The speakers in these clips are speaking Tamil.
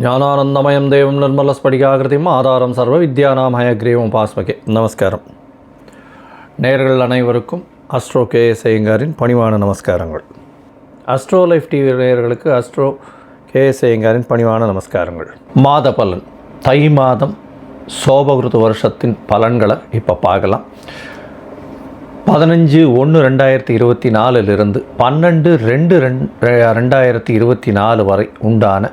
జ్ఞానానందమయం దేవం నిర్మల స్ఫటికాకృతిం ஆதாரம் சர்வ வித்யானாம் ஹயக்ரீவம் பாஸ்மகே. நமஸ்காரம். நேர்கள் அனைவருக்கும் அஸ்ட்ரோ கே எஸ் ஐயங்காரின் பணிவான நமஸ்காரங்கள். அஸ்ட்ரோ லைஃப் டிவி நேயர்களுக்கு அஸ்ட்ரோ கே எஸ் ஐயங்காரின் பணிவான நமஸ்காரங்கள். மாத பலன் தை மாதம் சோபகிருத வருஷத்தின் பலன்களை இப்போ பார்க்கலாம். பதினஞ்சு ஒன்று ரெண்டாயிரத்தி இருபத்தி நாலுலேருந்து பன்னெண்டு ரெண்டு ரெண்டாயிரத்தி இருபத்தி நாலு வரை உண்டான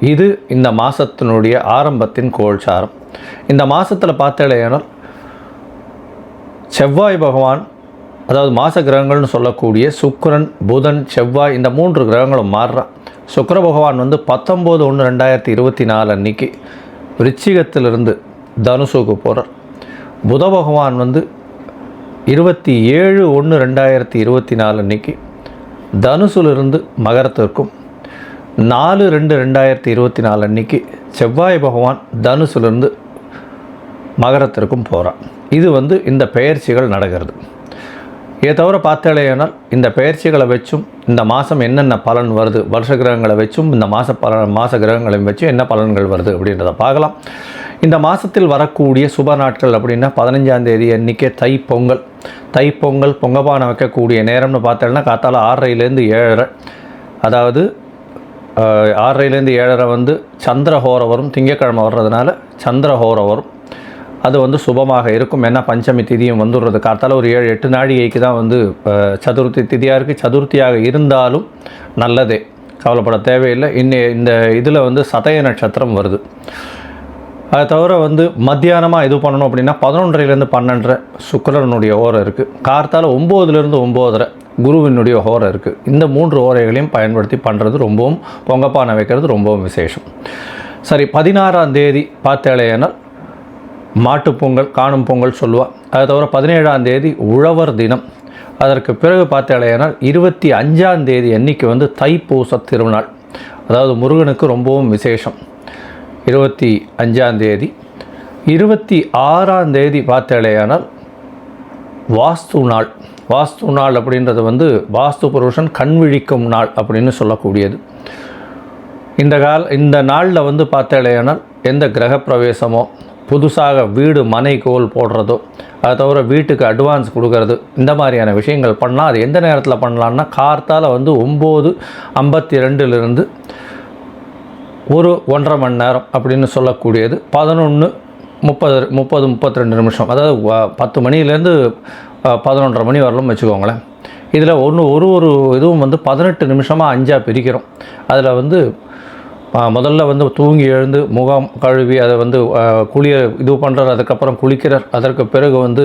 இது இந்த மாதத்தினுடைய ஆரம்பத்தின் கோல்சாரம். இந்த மாதத்தில் பார்த்தேனால் செவ்வாய் பகவான் அதாவது மாச கிரகங்கள்னு சொல்லக்கூடிய சுக்கரன் புதன் செவ்வாய் இந்த மூன்று கிரகங்களும் மாறுறான். சுக்கர பகவான் வந்து பத்தொம்போது ஒன்று ரெண்டாயிரத்தி இருபத்தி நாலு அன்னைக்கு விருச்சிகத்திலிருந்து தனுசுக்கு போகிறார் புத பகவான் வந்து இருபத்தி ஏழு ஒன்று ரெண்டாயிரத்தி இருபத்தி நாலு அன்னைக்கு தனுசுலிருந்து மகரத்திற்கும் நாலு ரெண்டு ரெண்டாயிரத்தி இருபத்தி நாலு அன்னைக்கு செவ்வாய் பகவான் தனுசுலேருந்து மகரத்திற்கும் போகிறான் இது வந்து இந்த பெயர்ச்சிகள் நடக்கிறது. இதை தவிர பார்த்தாலேயானால் இந்த பெயர்ச்சிகளை வச்சும் இந்த மாதம் என்னென்ன பலன் வருது வருஷ கிரகங்களை வச்சும் இந்த மாத பல மாத கிரகங்களையும் வச்சும் என்ன பலன்கள் வருது அப்படின்றத பார்க்கலாம். இந்த மாதத்தில் வரக்கூடிய சுப நாட்கள் அப்படின்னா பதினஞ்சாம் தேதி அன்றைக்கே தை பொங்கல். தை பொங்கல் பொங்கப்பானை வைக்கக்கூடிய நேரம்னு பார்த்தோம்னா காத்தால ஆறரைலேருந்து ஏழரை. அதாவது ஆறரைலேருந்து ஏழரை வந்து சந்திரஹோரம் வரும் திங்கக்கிழமை வர்றதுனால சந்திரஹோரம் வரும் அது வந்து சுபமாக இருக்கும். ஏன்னா பஞ்சமி திதியும் வந்துடுறது. காத்தால் ஒரு ஏழு எட்டு நாழிகைக்கு தான் வந்து சதுர்த்தி திதியாக இருக்குது சதுர்த்தியாக இருந்தாலும் நல்லதே. கவலைப்பட தேவையில்லை. இன்னி இந்த இதில் வந்து சதய நட்சத்திரம் வருது. அதை தவிர வந்து மத்தியானமாக இது பண்ணணும் அப்படின்னா பதினொன்றரைலேருந்து பன்னெண்டரை சுக்கரனுடைய ஓரம் இருக்குது கார்த்தால ஒம்போதுலேருந்து ஒம்போதரை குருவினுடைய ஓரை இருக்குது இந்த மூன்று ஓரைகளையும் பயன்படுத்தி பண்ணுறது ரொம்பவும் பொங்கப்பானை வைக்கிறது ரொம்பவும் விசேஷம். சரி பதினாறாம் தேதி பார்த்தேலையானால் மாட்டுப்பொங்கல் காணும் பொங்கல் சொல்லுவாள் அதை தவிர பதினேழாம் தேதி உழவர் தினம். அதற்கு பிறகு பார்த்தேலையானால் இருபத்தி அஞ்சாம் தேதி அன்னைக்கு வந்து தைப்பூச திருநாள். அதாவது முருகனுக்கு ரொம்பவும் விசேஷம். இருபத்தி அஞ்சாம் தேதி. இருபத்தி ஆறாம் தேதி பார்த்தேலையானால் வாஸ்து நாள். வாஸ்து நாள் அப்படின்றது வந்து வாஸ்து புருஷன் கண் விழிக்கும் நாள் அப்படின்னு சொல்லக்கூடியது. இந்த கால இந்த நாளில் வந்து பார்த்தேலையானால் எந்த கிரகப்பிரவேசமோ புதுசாக வீடு மனை கோல் போடுறதோ அதை தவிர வீட்டுக்கு அட்வான்ஸ் கொடுக்கறது இந்த மாதிரியான விஷயங்கள் பண்ணலாம் அது எந்த நேரத்தில் பண்ணலான்னா கார்த்தால் வந்து ஒம்பது ஐம்பத்தி ரெண்டுலேருந்து ஒரு ஒன்றரை மணி நேரம் அப்படின்னு சொல்லக்கூடியது. பதினொன்று முப்பது முப்பது முப்பத்தி ரெண்டு நிமிஷம். அதாவது பத்து மணிலேருந்து பதினொன்றரை மணி வரலும் வச்சுக்கோங்களேன். இதில் ஒன்று ஒரு ஒரு இதுவும் வந்து பதினெட்டு நிமிஷமாக அஞ்சாக பிரிக்கிறோம். அதில் வந்து முதல்ல வந்து தூங்கி எழுந்து முகம் கழுவி அதை வந்து குளிய இது பண்ணுறார் அதுக்கப்புறம் குளிக்கிறார். அதற்கு பிறகு வந்து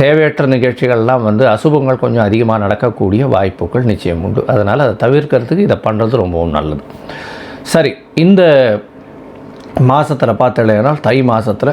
தேவையற்ற நிகழ்ச்சிகள்லாம் வந்து அசுபங்கள் கொஞ்சம் அதிகமாக நடக்கக்கூடிய வாய்ப்புகள் நிச்சயம் உண்டு. அதனால் அதை தவிர்க்கிறதுக்கு இதை பண்ணுறது ரொம்பவும் நல்லது. சரி இந்த மாதத்தில் பார்த்தலைனால் தை மாதத்தில்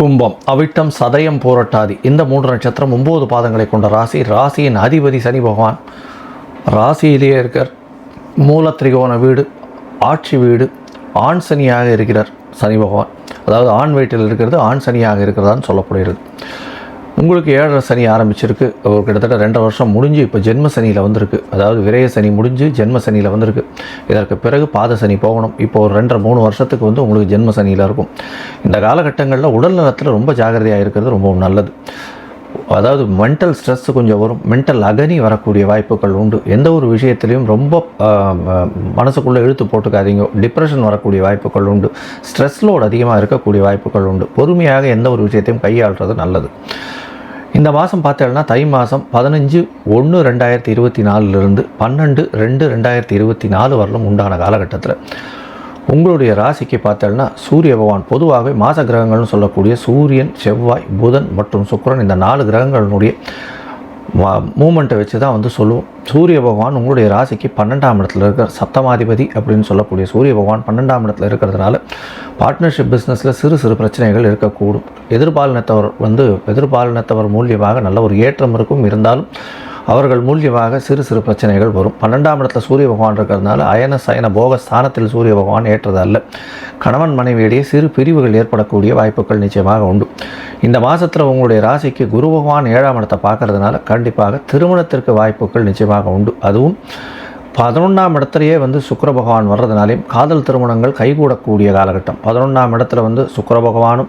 கும்பம் அவிட்டம் சதயம் போரட்டாதி. இந்த மூன்று நட்சத்திரம் ஒம்பது பாதங்களை கொண்ட ராசி. ராசியின் அதிபதி சனி பகவான். ராசியிலேயே இருக்கார். மூலத்திரிகோண வீடு ஆட்சி வீடு ஆண் சனியாக இருக்கிறார் சனி பகவான். அதாவது ஆண் வீட்டில் இருக்கிறது ஆண் சனியாக இருக்கிறதான்னு சொல்லப்படுகிறது. உங்களுக்கு ஏழரை சனி ஆரம்பிச்சிருக்கு. ஒரு கிட்டத்தட்ட ரெண்டரை வருஷம் முடிஞ்சு இப்போ ஜென்ம சனியில் வந்திருக்கு. அதாவது விரய சனி முடிஞ்சு ஜென்ம சனியில் வந்திருக்கு. இதற்கு பிறகு பாத சனி போகணும். இப்போ ஒரு ரெண்டரை மூணு வருஷத்துக்கு வந்து உங்களுக்கு ஜென்ம சனியில் இருக்கும். இந்த காலகட்டங்களில் உடல் நலத்தில் ரொம்ப ஜாகிரதையாக இருக்கிறது ரொம்பவும் நல்லது. அதாவது மென்டல் ஸ்ட்ரெஸ் கொஞ்சம் வரும். மென்டல் அகனி வரக்கூடிய வாய்ப்புகள் உண்டு. எந்த ஒரு விஷயத்திலையும் ரொம்ப மனசுக்குள்ளே இழுத்து போட்டுக்காதீங்க. டிப்ரெஷன் வரக்கூடிய வாய்ப்புகள் உண்டு. ஸ்ட்ரெஸ் லோடு அதிகமாக இருக்கக்கூடிய வாய்ப்புகள் உண்டு. பொறுமையாக எந்த ஒரு விஷயத்தையும் கையாளுறது நல்லது. இந்த மாதம் பார்த்தேன்னா தை மாதம் பதினஞ்சு ஒன்று ரெண்டாயிரத்தி இருபத்தி நாலுலேருந்து பன்னெண்டு ரெண்டு ரெண்டாயிரத்தி இருபத்தி நாலு வரலும் உண்டான காலகட்டத்தில். உங்களுடைய ராசிக்கு பார்த்தேன்னா சூரிய பகவான் பொதுவாகவே மாத கிரகங்கள்னு சொல்லக்கூடிய சூரியன் செவ்வாய் புதன் மற்றும் சுக்கரன் இந்த நாலு கிரகங்களினுடைய மூமெண்ட்டை வச்சு தான் வந்து சொல்லுவோம். சூரிய பகவான் உங்களுடைய ராசிக்கு பன்னெண்டாம் இடத்துல இருக்கிற சப்தமாதிபதி அப்படின்னு சொல்லக்கூடிய சூரிய பகவான் பன்னெண்டாம் இடத்துல இருக்கிறதுனால பார்ட்னர்ஷிப் பிஸ்னஸில் சிறு சிறு பிரச்சனைகள் இருக்கக்கூடும். எதிர்பாலினத்தவர் வந்து எதிர்பாலினத்தவர் மூலியமாக நல்ல ஒரு ஏற்றம் இருக்கும். இருந்தாலும் அவர்கள் மூலியமாக சிறு சிறு பிரச்சனைகள் வரும். பன்னெண்டாம் இடத்துல சூரிய பகவான் இருக்கிறதுனால அயன சயன போக ஸ்தானத்தில் சூரிய பகவான் ஏற்றதல்ல கணவன் மனைவியிடையே சிறு பிரிவுகள் ஏற்படக்கூடிய வாய்ப்புகள் நிச்சயமாக உண்டு. இந்த மாதத்தில் உங்களுடைய ராசிக்கு குரு பகவான் ஏழாம் இடத்தை பார்க்கறதுனால கண்டிப்பாக திருமணத்திற்கு வாய்ப்புகள் நிச்சயமாக உண்டு. அதுவும் பதினொன்றாம் இடத்துலையே வந்து சுக்கர பகவான் வர்றதுனாலையும் காதல் திருமணங்கள் கைகூடக்கூடிய காலகட்டம். பதினொன்றாம் இடத்துல வந்து சுக்கர பகவானும்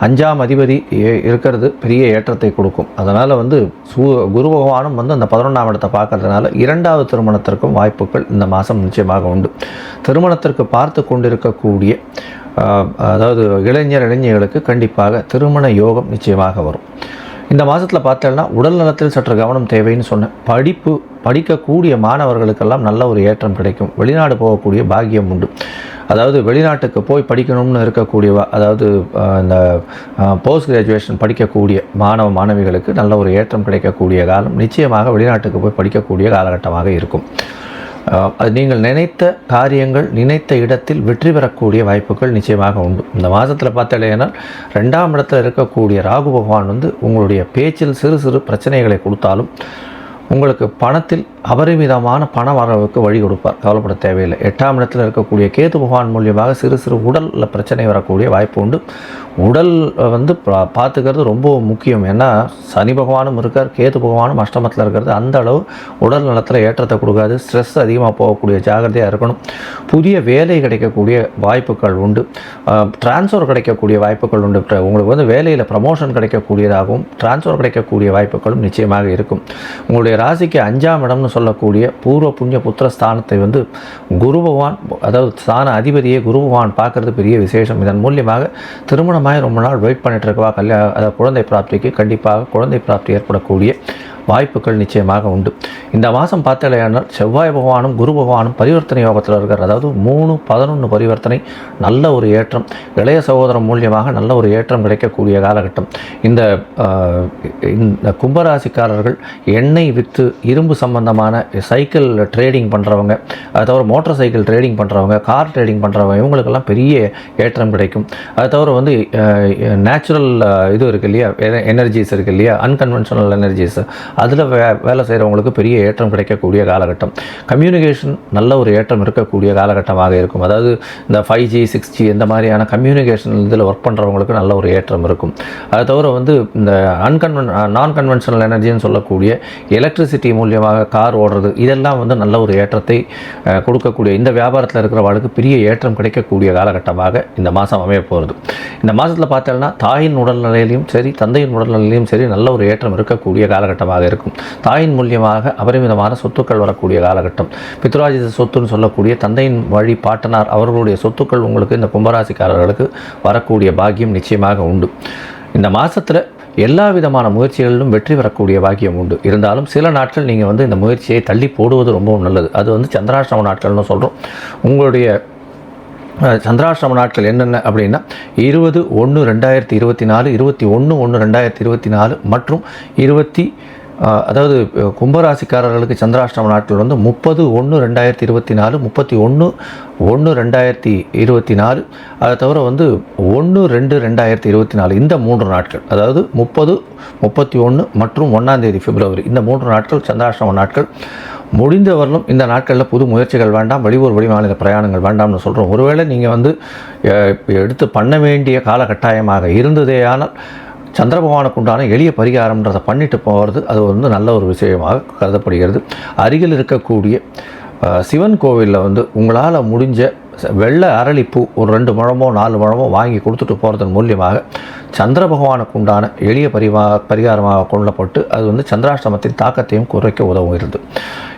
அஞ்சாம் அதிபதி ஏ- இருக்கிறது பெரிய ஏற்றத்தை கொடுக்கும். அதனால் வந்து சூ குரு பகவானும் வந்து அந்த பதினொன்றாம் இடத்தை பார்க்கறதுனால இரண்டாவது திருமணத்திற்கும் வாய்ப்புகள் இந்த மாதம் நிச்சயமாக உண்டு. திருமணத்திற்கு பார்த்து கொண்டிருக்கக்கூடிய அதாவது இளைஞர் இளைஞர்களுக்கு கண்டிப்பாக திருமண யோகம் நிச்சயமாக வரும். இந்த மாதத்தில் பார்த்தோன்னா உடல் நலத்தில் சற்று கவனம் தேவைன்னு சொன்னேன். படிப்பு படிக்கக்கூடிய மாணவர்களுக்கெல்லாம் நல்ல ஒரு ஏற்றம் கிடைக்கும். வெளிநாடு போகக்கூடிய பாக்கியம் உண்டு. அதாவது வெளிநாட்டுக்கு போய் படிக்கணும்னு இருக்கக்கூடியவ அதாவது இந்த போஸ்ட் கிராஜுவேஷன் படிக்கக்கூடிய மாணவ மாணவிகளுக்கு நல்ல ஒரு ஏற்றம் கிடைக்கக்கூடிய காலம் நிச்சயமாக வெளிநாட்டுக்கு போய் படிக்கக்கூடிய காலகட்டமாக இருக்கும். நீங்கள் நினைத்த காரியங்கள் நினைத்த இடத்தில் வெற்றி பெறக்கூடிய வாய்ப்புகள் நிச்சயமாக உண்டு. இந்த மாதத்தில் பார்த்தாலேனால் ரெண்டாம் இடத்தில் இருக்கக்கூடிய ராகு பகவான் வந்து உங்களுடைய பேச்சில் சிறு சிறு பிரச்சனைகளை கொடுத்தாலும் உங்களுக்கு பணத்தில் அபரிமிதமான பண வரவுக்கு வழி கொடுப்பார். கவலைப்பட தேவையில்லை. எட்டாம் இடத்தில் இருக்கக்கூடிய கேது பகவான் மூலியமாக சிறு சிறு உடலில் பிரச்சனை வரக்கூடிய வாய்ப்பு உண்டு. உடல் வந்து பா- பார்த்துக்கிறது ரொம்ப முக்கியம். ஏன்னா சனி பகவானும் இருக்கார் கேது பகவானும் அஷ்டமத்தில் இருக்கிறது. அந்த அளவு உடல் நலத்தில் ஏற்றத்தை கொடுக்காது. ஸ்ட்ரெஸ் அதிகமாக போகக்கூடிய ஜாகிரதையாக இருக்கணும். புதிய வேலை கிடைக்கக்கூடிய வாய்ப்புகள் உண்டு. டிரான்ஸ்ஃபர் கிடைக்கக்கூடிய வாய்ப்புகள் உண்டு. உங்களுக்கு வந்து வேலையில் ப்ரமோஷன் கிடைக்கக்கூடியதாகவும் டிரான்ஸ்ஃபர் கிடைக்கக்கூடிய வாய்ப்புகளும் நிச்சயமாக இருக்கும். உங்களுடைய ராசிக்கு அஞ்சாம் இடம்னு சொல்லக்கூடிய பூர்வ புண்ணிய புத்திர ஸ்தானத்தை வந்து குரு பகவான் அதாவது ஸ்தான அதிபதியை குரு பகவான் பார்க்கறது பெரிய விசேஷம். இதன் மூலியமாக திருமணமாய் ரொம்ப நாள் வெயிட் பண்ணிட்டு இருக்கவா? கல்யாண அதாவது குழந்தை பிராப்திக்கு கண்டிப்பாக குழந்தை பிராப்தி ஏற்படக்கூடிய வாய்ப்புகள் நிச்சயமாக உண்டு. இந்த மாதம் பார்த்தலையானால் செவ்வாய் பகவானும் குரு பகவானும் பரிவர்த்தனை யோகத்தில் இருக்கிறார். அதாவது மூணு பதினொன்று பரிவர்த்தனை நல்ல ஒரு ஏற்றம் இளைய சகோதரம் மூலியமாக நல்ல ஒரு ஏற்றம் கிடைக்கக்கூடிய காலகட்டம். இந்த இந்த கும்பராசிக்காரர்கள் எண்ணெய் விற்று இரும்பு சம்பந்தமான சைக்கிள் ட்ரேடிங் பண்ணுறவங்க அது தவிர மோட்டார் சைக்கிள் ட்ரேடிங் பண்ணுறவங்க கார் ட்ரேடிங் பண்ணுறவங்க இவங்களுக்கெல்லாம் பெரிய ஏற்றம் கிடைக்கும். அது தவிர வந்து நேச்சுரல் இது இருக்கு இல்லையா? எனர்ஜிஸ் இருக்கு இல்லையா? அன்கன்வென்ஷனல் எனர்ஜிஸ் அதில் வே வேலை செய்கிறவங்களுக்கு பெரிய ஏற்றம் கிடைக்கக்கூடிய காலகட்டம். கம்யூனிகேஷன் நல்ல ஒரு ஏற்றம் இருக்கக்கூடிய காலகட்டமாக இருக்கும். அதாவது இந்த ஃபைவ் ஜி சிக்ஸ் ஜி இந்த மாதிரியான கம்யூனிகேஷன் இதில் ஒர்க் பண்ணுறவங்களுக்கு நல்ல ஒரு ஏற்றம் இருக்கும். அதை தவிர வந்து இந்த அன்கன்வென் நான் கன்வென்ஷனல் எனர்ஜின்னு சொல்லக்கூடிய எலக்ட்ரிசிட்டி மூலியமாக கார் ஓடுறது இதெல்லாம் வந்து நல்ல ஒரு ஏற்றத்தை கொடுக்கக்கூடிய இந்த வியாபாரத்தில் இருக்கிறவர்களுக்கு பெரிய ஏற்றம் கிடைக்கக்கூடிய காலகட்டமாக இந்த மாதம் அமைய போகிறது. இந்த மாதத்தில் பார்த்தோம்னா தாயின் உடல்நிலையிலையும் சரி தந்தையின் உடல்நிலையிலையும் சரி நல்ல ஒரு ஏற்றம் இருக்கக்கூடிய காலகட்டமாக இருக்கும். தாயின் மூலியமாக அபரிமிதமான சொத்துக்கள் வரக்கூடிய காலகட்டம். பித்ராஜித சொத்துன்னு சொல்லக்கூடிய தந்தையின் வழி பாட்டனார் அவர்களுடைய சொத்துக்கள் உங்களுக்கு இந்த கும்பராசிக்காரர்களுக்கு வரக்கூடிய பாக்கியம் நிச்சயமாக உண்டு. இந்த மாதத்தில் எல்லா விதமான முயற்சிகளிலும் வெற்றி பெறக்கூடிய பாக்கியம் உண்டு. இருந்தாலும் சில நாட்கள் நீங்கள் வந்து இந்த முயற்சியை தள்ளி போடுவது ரொம்பவும் நல்லது. அது வந்து சந்திராஷ்டம நாட்கள்னு சொல்கிறோம் உங்களுடைய அஹ், சந்திராஷ்டம நாட்கள் என்னென்ன அப்படின்னா இருபது ஒன்று ரெண்டாயிரத்தி இருபத்தி நாலு இருபத்தி ஒன்று ஒன்று ரெண்டாயிரத்தி இருபத்தி நாலு மற்றும் இருபத்தி அதாவது கும்பராசிக்காரர்களுக்கு சந்திராஷ்டம நாட்கள் வந்து முப்பது ஒன்று ரெண்டாயிரத்தி இருபத்தி நாலு முப்பத்தி ஒன்று ஒன்று ரெண்டாயிரத்தி இருபத்தி நாலு. அதை தவிர வந்து ஒன்று ரெண்டு ரெண்டாயிரத்தி இருபத்தி நாலு இந்த மூன்று நாட்கள். அதாவது முப்பது முப்பத்தி ஒன்று மற்றும் ஒன்றாந்தேதி பிப்ரவரி. இந்த மூன்று நாட்கள் சந்திராஷ்டம நாட்கள். முடிந்தவரையிலும் இந்த நாட்களில் புது முயற்சிகள் வேண்டாம் வெளியூர் வெளிமாநில பிரயாணங்கள் வேண்டாம்னு சொல்கிறோம் ஒருவேளை நீங்கள் வந்து எடுத்து பண்ண வேண்டிய காலகட்டாயமாக இருந்ததேயானால் சந்திரபகவானுக்கு உண்டான எளிய பரிகாரம்ன்றதை பண்ணிட்டு போகிறது அது வந்து நல்ல ஒரு விஷயமாக கருதப்படுகிறது. அருகில் இருக்கக்கூடிய சிவன் கோவிலில் வந்து உங்களால் முடிஞ்ச வெள்ளை அரளிப்பூ ஒரு ரெண்டு முழமோ நாலு முழமோ வாங்கி கொடுத்துட்டு போகிறதன் மூலியமாக சந்திர பகவானுக்கு உண்டான எளிய பரிவா பரிகாரமாக கொள்ளப்பட்டு அது வந்து சந்திராஷ்டமத்தின் தாக்கத்தையும் குறைக்க உதவுகிறது.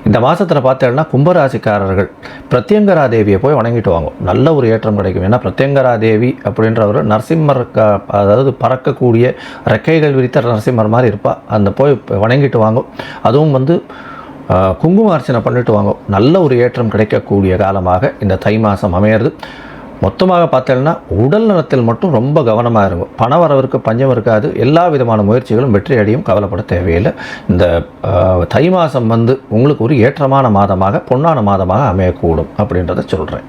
இந்த மாதத்தில் பார்த்தேன்னா கும்பராசிக்காரர்கள் பிரத்யங்கரா தேவியை போய் வணங்கிட்டு வாங்க. நல்ல ஒரு ஏற்றம் கிடைக்கும். ஏன்னா பிரத்யங்கரா தேவி அப்படின்றவர் நரசிம்மர் க- அதாவது பறக்கக்கூடிய ரெக்கைகள் விரித்த நரசிம்மர் மாதிரி இருப்பாள் அந்த போய் வணங்கிட்டு வாங்க. அதுவும் வந்து குங்கும அர்ச்சனை பண்ணிட்டு வாங்க. நல்ல ஒரு ஏற்றம் கிடைக்கக்கூடிய காலமாக இந்த தை மாதம் அமையிறது. மொத்தமாக பார்த்தேன்னா உடல் நலத்தில் மட்டும் ரொம்ப கவனமாக இருக்கும் பண வரவிற்கு பஞ்சம் இருக்காது. எல்லா விதமான முயற்சிகளும் வெற்றி அடையும் கவலைப்பட தேவையில்லை. இந்த தை மாதம் வந்து உங்களுக்கு ஒரு ஏற்றமான மாதமாக பொன்னான மாதமாக அமையக்கூடும் அப்படின்றத சொல்கிறேன்